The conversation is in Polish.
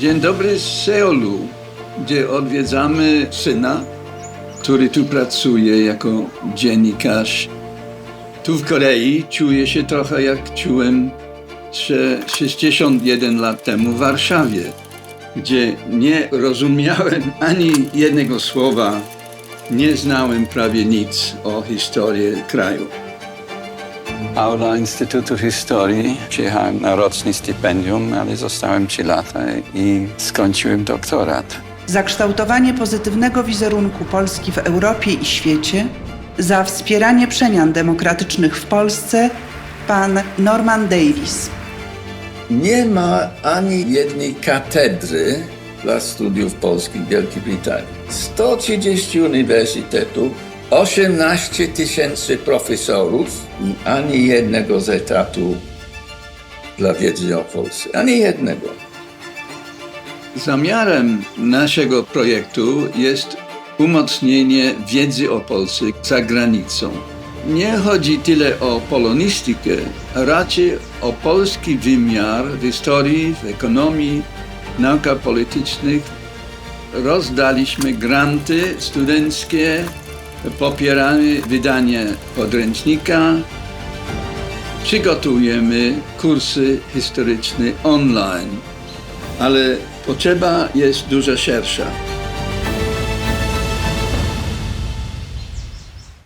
Dzień dobry z Seulu, gdzie odwiedzamy syna, który tu pracuje jako dziennikarz. Tu w Korei czuję się trochę jak czułem się 61 lat temu w Warszawie, gdzie nie rozumiałem ani jednego słowa, nie znałem prawie nic o historii kraju. Aula Instytutu Historii. Przyjechałem na roczny stypendium, ale zostałem 3 lata i skończyłem doktorat. za kształtowanie pozytywnego wizerunku Polski w Europie i świecie, za wspieranie przemian demokratycznych w Polsce, pan Norman Davis. Nie ma ani jednej katedry dla studiów polskich w Wielkiej Brytanii. 130 uniwersytetów, 18 tysięcy profesorów i ani jednego z etatu dla wiedzy o Polsce. Ani jednego. Zamiarem naszego projektu jest umocnienie wiedzy o Polsce za granicą. Nie chodzi tyle o polonistykę, a raczej o polski wymiar w historii, w ekonomii, naukach politycznych. Rozdaliśmy granty studenckie, popieramy wydanie podręcznika, przygotujemy kursy historyczne online ale potrzeba jest dużo szersza.